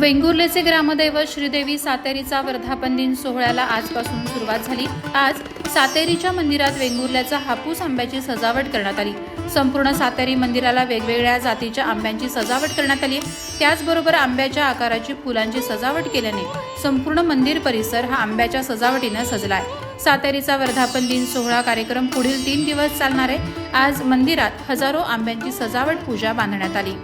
वेंगुर्लेचे ग्रामदैवत श्रीदेवी सातेरीचा वर्धापन दिन सोहळ्याला आजपासून सुरुवात झाली. आज सातेरीच्या मंदिरात वेंगुर्ल्याचा हापूस आंब्याची सजावट करण्यात आली. संपूर्ण सातेरी मंदिराला वेगवेगळ्या जातीच्या आंब्यांची सजावट करण्यात आली. त्याचबरोबर आंब्याच्या आकाराची फुलांची सजावट केल्याने संपूर्ण मंदिर परिसर हा आंब्याच्या सजावटीनं सजला आहे सातेरीचा वर्धापन दिन सोहळा कार्यक्रम पुढील तीन दिवस चालणार आहे. आज मंदिरात हजारो आंब्यांची सजावट पूजा बांधण्यात आली.